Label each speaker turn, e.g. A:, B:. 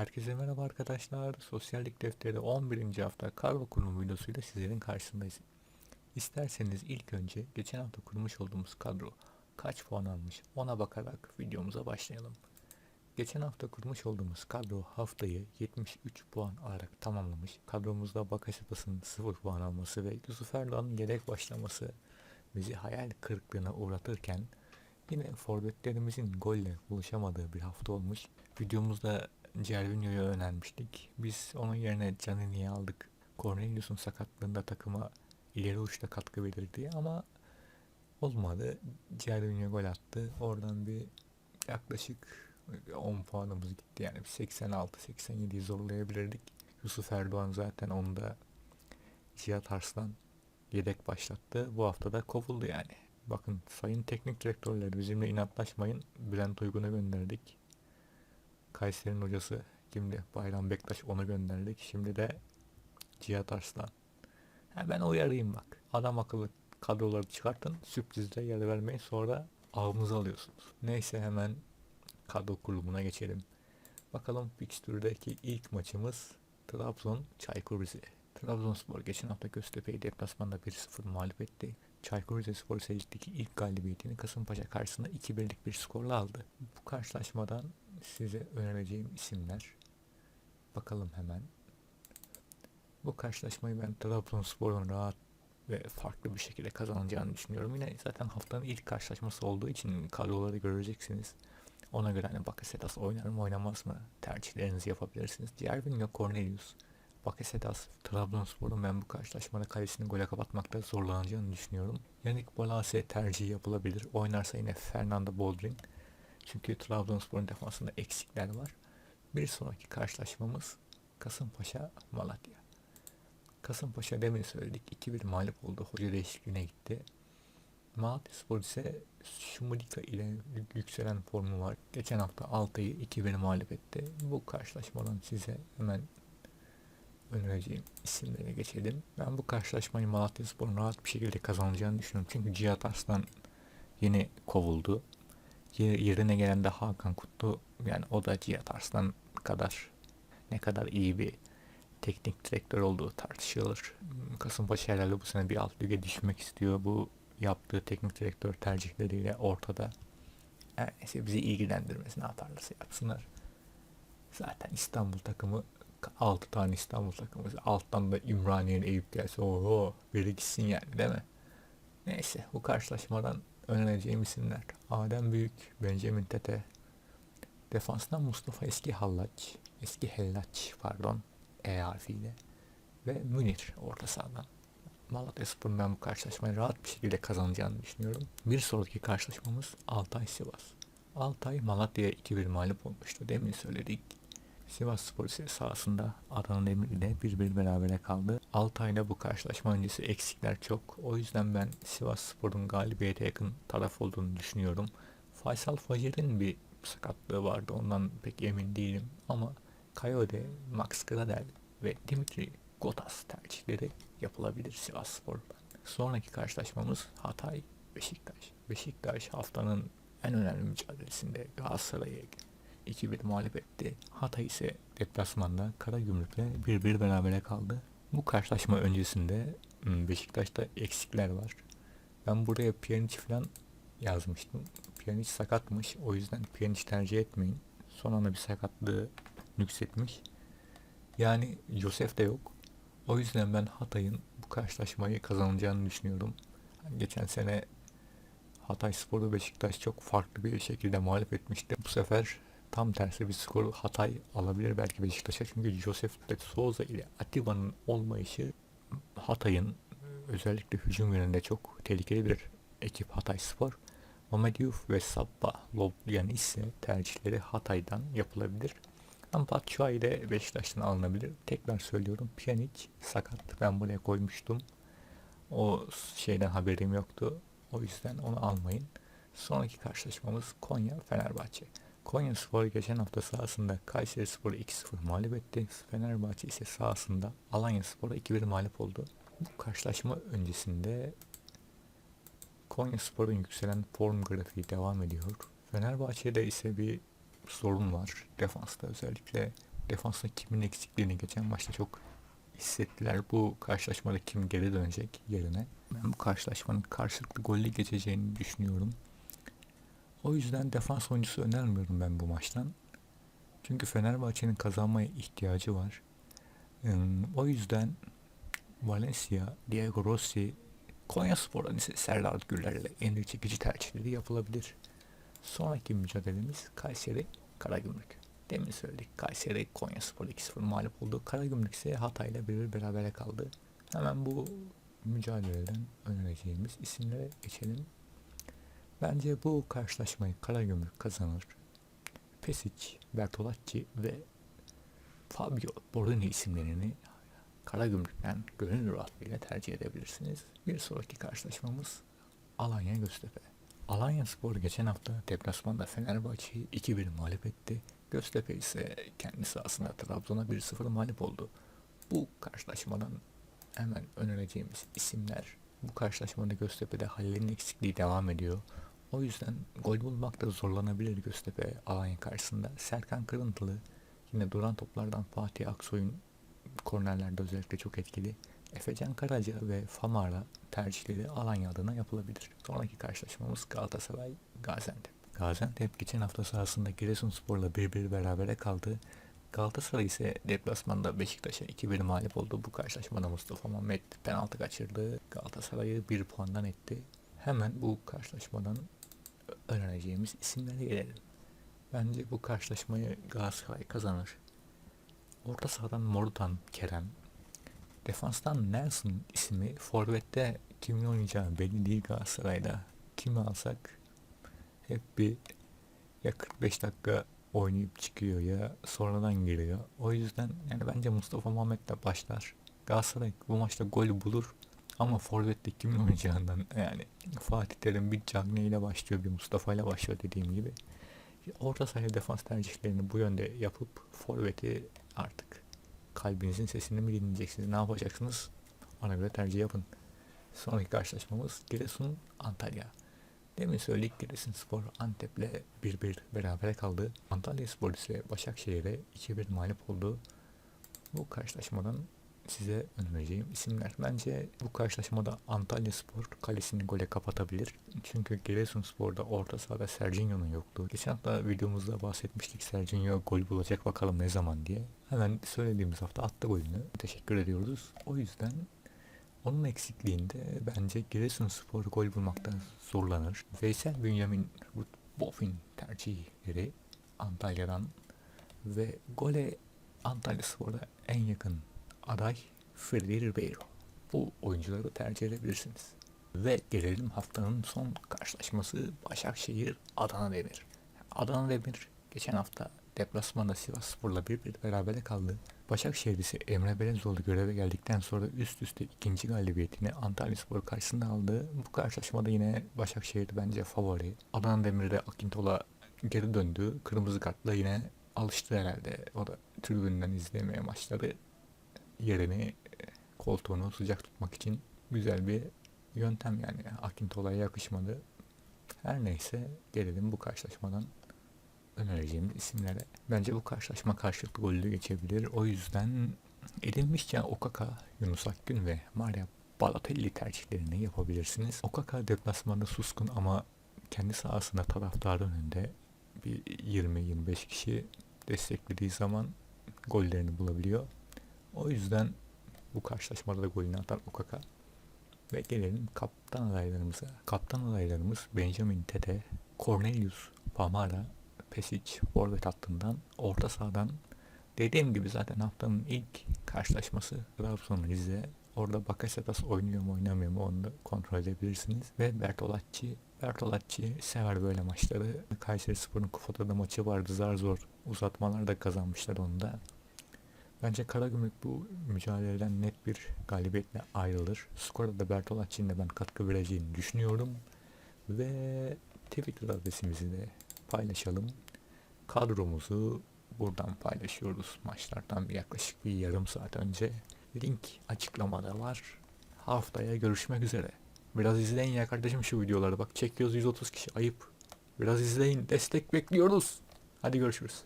A: Herkese merhaba arkadaşlar. Sosyallik defteri 11. hafta kargo kurumu videosuyla sizlerin karşısındayız. İsterseniz ilk önce geçen hafta kurmuş olduğumuz kadro kaç puan almış ona bakarak videomuza başlayalım. Geçen hafta kurmuş olduğumuz kadro haftayı 73 puan alarak tamamlamış. Kadromuzda Bakasetas'ın 0 puan alması ve Yusuf Erdoğan'ın yedek başlaması bizi hayal kırıklığına uğratırken Yine forvetlerimizin golle buluşamadığı bir hafta olmuş. Videomuzda Cervinho'yu önermiştik. Biz onun yerine Canini'yi aldık. Cornelius'un sakatlığında takıma ileri uçta katkı verir diye ama olmadı. Cervinho gol attı. Oradan bir yaklaşık 10 puanımız gitti. Yani 86-87'yi zorlayabilirdik. Yusuf Erdoğan zaten onda Cihat Arslan yedek başlattı. Bu hafta da kovuldu yani. Bakın sayın teknik direktörler bizimle inatlaşmayın. Bülent Uygun'u gönderdik. Kayseri'nin hocası kimdi? Bayram Bektaş onu gönderdik. Şimdi de Cihat Arslan. Ha ben uyarayım bak. Adam akıllı kadroları çıkartın. Sürprizde yer vermeyin. Sonra avımızı alıyorsunuz. Neyse hemen kadro kurulumuna geçelim. Bakalım fikstürdeki ilk maçımız Trabzon Çaykur Rize. Trabzonspor geçen hafta Göztepe'yi deplasmanda 1-0 mağlup etti. Çaykur Rizespor serideki ilk galibiyetini Kasımpaşa karşısında 2-1'lik bir skorla aldı. Bu karşılaşmadan size önereceğim isimler. Bakalım hemen. Bu karşılaşmayı ben Trabzonspor'un rahat ve farklı bir şekilde kazanacağını düşünüyorum. Yine zaten haftanın ilk karşılaşması olduğu için kadroları göreceksiniz. Ona göre hani Bakasetas oynar mı oynamaz mı tercihlerinizi yapabilirsiniz. Cervinho Cornelius Bakasetas, Trabzonspor'un ben bu karşılaşmada kalesini gole kapatmakta zorlanacağını düşünüyorum. Yannick Bolasie tercihi yapılabilir. Oynarsa yine Fernando Boldrin. Çünkü Trabzonspor'un defansında eksikler var. Bir sonraki karşılaşmamız Kasımpaşa Malatya. Kasımpaşa demin söyledik 2-1 mağlup oldu. Hoca değişikliğine gitti. Malatya Spor ise Şumulika ile yükselen formu var. Geçen hafta Altay'ı 2-1 mağlup etti. Bu karşılaşmadan size hemen önereceğim isimlere geçelim. Ben bu karşılaşmayı Malatya Spor'un rahat bir şekilde kazanacağını düşünüyorum. Çünkü Cihat Arslan yeni kovuldu. Yerine gelen de Hakan Kutlu yani o da Cihat Arslan kadar ne kadar iyi bir teknik direktör olduğu tartışılır. Kasımpaşa herhalde bu sene bir alt lige düşmek istiyor. Bu yaptığı teknik direktör tercihleriyle ortada. Yani neyse bizi ilgilendirmez ne yaparlarsa yapsınlar. Zaten İstanbul takımı 6 tane İstanbul takımı. Alttan da İmraniye'nin Eyüp gelse oho biri gitsin yani değil mi? Neyse bu karşılaşmadan önereceğim isimler. Adem Büyük, Benjamin Tete. Defanstan Mustafa Eski Hallaç, Eski Hellaç pardon E harfiyle. Ve Münir orta sahadan. Malatya Spor'un bu karşılaşmayı rahat bir şekilde kazanacağını düşünüyorum. Bir sonraki karşılaşmamız Altay Sivas. Altay Malatya'ya 2-1 mağlup olmuştu. Demin söyledik. Sivas Spor ise sahasında Adana Demir ile bir bir berabere kaldı. Altay'la bu karşılaşma öncesi eksikler çok. O yüzden ben Sivas Spor'un galibiyete yakın taraf olduğunu düşünüyorum. Faysal Facir'in bir sakatlığı vardı. Ondan pek emin değilim. Ama Kayode, Max Gradel ve Dimitri Gotas tercihleri yapılabilir Sivas Spor'dan. Sonraki karşılaşmamız Hatay Beşiktaş. Beşiktaş haftanın en önemli mücadelesinde Galatasaray'ı 2-1 mağlup etti. Hatay ise deplasmanda Karagümrük'le 1-1 berabere kaldı. Bu karşılaşma öncesinde hmm, Beşiktaş'ta eksikler var. Ben buraya Pjanic falan yazmıştım. Pjanic sakatmış. O yüzden Pjanic tercih etmeyin. Son anda bir sakatlığı nüksetmiş. Yani Josef de yok. O yüzden ben Hatay'ın bu karşılaşmayı kazanacağını düşünüyorum. Geçen sene Hatay Spor'u Beşiktaş çok farklı bir şekilde mağlup etmişti. Bu sefer tam tersi bir skor Hatay alabilir belki Beşiktaş'a. Çünkü Josef de Souza ile Atiba'nın olmayışı Hatay'ın özellikle hücum yönünde çok tehlikeli bir ekip Hatay Spor. Mehmet ve Sabba Lobyan ise tercihleri Hatay'dan yapılabilir. Ama Batshuayi de Beşiktaş'tan alınabilir. Tekrar söylüyorum Pjanic sakat. Ben buraya koymuştum. O şeyden haberim yoktu. O yüzden onu almayın. Sonraki karşılaşmamız Konya Fenerbahçe. Konya Spor geçen hafta sahasında Kayseri Spor'u 2-0 mağlup etti. Fenerbahçe ise sahasında Alanya Spor'a 2-1 mağlup oldu. Bu karşılaşma öncesinde Konya Spor'un yükselen form grafiği devam ediyor. Fenerbahçe'de ise bir sorun var defansta özellikle defansta kimin eksikliğini geçen maçta çok hissettiler. Bu karşılaşmada kim geri dönecek yerine. Ben bu karşılaşmanın karşılıklı golle geçeceğini düşünüyorum. O yüzden defans oyuncusu önermiyorum ben bu maçtan. Çünkü Fenerbahçe'nin kazanmaya ihtiyacı var. O yüzden Valencia, Diego Rossi, Konya Spor'dan ise Serdar Gürler'le en çekici tercihleri yapılabilir. Sonraki mücadelemiz Kayseri Karagümrük. Demin söyledik Kayseri Konya Spor 2-0 mağlup oldu. Karagümrük ise Hatay'la bir berabere kaldı. Hemen bu mücadeleden önereceğimiz isimlere geçelim. Bence bu karşılaşmayı Karagümrük kazanır. Pesic, Bertolacci ve Fabio Borini isimlerini Karagümrük'ten gönül rahatlığıyla tercih edebilirsiniz. Bir sonraki karşılaşmamız Alanya Göztepe. Alanya Spor geçen hafta deplasmanda Fenerbahçe'yi 2-1 mağlup etti. Göztepe ise kendi sahasında Trabzon'a 1-0 mağlup oldu. Bu karşılaşmadan hemen önereceğimiz isimler bu karşılaşmada Göztepe'de Halil'in eksikliği devam ediyor. O yüzden gol bulmakta zorlanabilir Göztepe Alanya karşısında. Serkan Kırıntılı yine duran toplardan Fatih Aksoy'un kornerlerde özellikle çok etkili. Efecan Karaca ve Famara tercihleri Alanya adına yapılabilir. Sonraki karşılaşmamız Galatasaray Gaziantep. Gaziantep geçen hafta sahasında Giresunspor'la 1-1 berabere kaldı. Galatasaray ise deplasmanda Beşiktaş'a 2-1 mağlup oldu. Bu karşılaşmada Mustafa Mehmet penaltı kaçırdı. Galatasaray'ı 1 puandan etti. Hemen bu karşılaşmadan öğreneceğimiz isimlere gelelim. Bence bu karşılaşmayı Galatasaray kazanır. Orta sahadan Morutan Kerem. Defanstan Nelson ismi. Forvet'te kimin oynayacağı belli değil Galatasaray'da. Kimi alsak hep bir ya 45 dakika oynayıp çıkıyor ya sonradan giriyor. O yüzden yani bence Mustafa Muhammed'le başlar. Galatasaray bu maçta gol bulur ama Forvet'te kimin oynayacağından yani Fatih Terim bir Cagney ile başlıyor bir Mustafa ile başlıyor dediğim gibi. Orta sahaya defans tercihlerini bu yönde yapıp Forvet'i artık kalbinizin sesini mi dinleyeceksiniz ne yapacaksınız ona göre tercih yapın. Sonraki karşılaşmamız Giresun Antalya. Demin söyledik Giresun Spor Antep'le 1-1 berabere kaldı. Antalya Spor ise Başakşehir'e 2-1 mağlup oldu. Bu karşılaşmadan size önereceğim isimler. Bence bu karşılaşmada Antalya Spor kalesini gole kapatabilir. Çünkü Giresun Spor'da orta sahada Serginho'nun yokluğu. Geçen hafta videomuzda bahsetmiştik Serginho gol bulacak bakalım ne zaman diye. Hemen söylediğimiz hafta attı golünü. Teşekkür ediyoruz. O yüzden onun eksikliğinde bence Giresunspor gol bulmakta zorlanır. Veysel Bünyamin Bofin tercihleri Antalya'dan ve gole Antalya Spor'da en yakın aday Freddy Ribeiro. Bu oyuncuları tercih edebilirsiniz. Ve gelelim haftanın son karşılaşması Başakşehir Adana Demir. Adana Demir geçen hafta deplasmanda Sivas Spor'la bir bir berabere kaldı. Başakşehir Emre Belezoğlu göreve geldikten sonra üst üste ikinci galibiyetini Antalya Spor karşısında aldı. Bu karşılaşmada yine Başakşehir bence favori. Adana Demir'de Akintola geri döndü. Kırmızı kartla yine alıştı herhalde. O da tribünden izlemeye maçları yerini koltuğunu sıcak tutmak için güzel bir yöntem yani. Akintola'ya yakışmadı. Her neyse gelelim bu karşılaşmadan önereceğim isimlere. Bence bu karşılaşma karşılıklı gollü geçebilir. O yüzden edinmişken Okaka, Yunus Akgün ve Maria Balotelli tercihlerini yapabilirsiniz. Okaka deplasmanda suskun ama kendi sahasında taraftarın önünde bir 20-25 kişi desteklediği zaman gollerini bulabiliyor. O yüzden bu karşılaşmada da golünü atar Okaka. Ve gelelim kaptan adaylarımıza. Kaptan adaylarımız Benjamin Tete, Cornelius Pamara, Pesic forvet hattından, orta sahadan dediğim gibi zaten haftanın ilk karşılaşması Trabzon Rize. Orada Bakasetas oynuyor mu oynamıyor mu onu da kontrol edebilirsiniz. Ve Bertolacci. Bertolacci sever böyle maçları. Kayseri Spor'un Kufata'da maçı vardı zar zor uzatmalarda kazanmışlar onu da. Bence Karagümrük bu mücadeleden net bir galibiyetle ayrılır. Skora da Bertolacci'nin de ben katkı vereceğini düşünüyorum. Ve Twitter adresimizi de paylaşalım. Kadromuzu buradan paylaşıyoruz maçlardan yaklaşık bir yarım saat önce. Link açıklamada var. Haftaya görüşmek üzere. Biraz izleyin ya kardeşim şu videoları bak çekiyoruz 130 kişi ayıp. Biraz izleyin destek bekliyoruz. Hadi görüşürüz.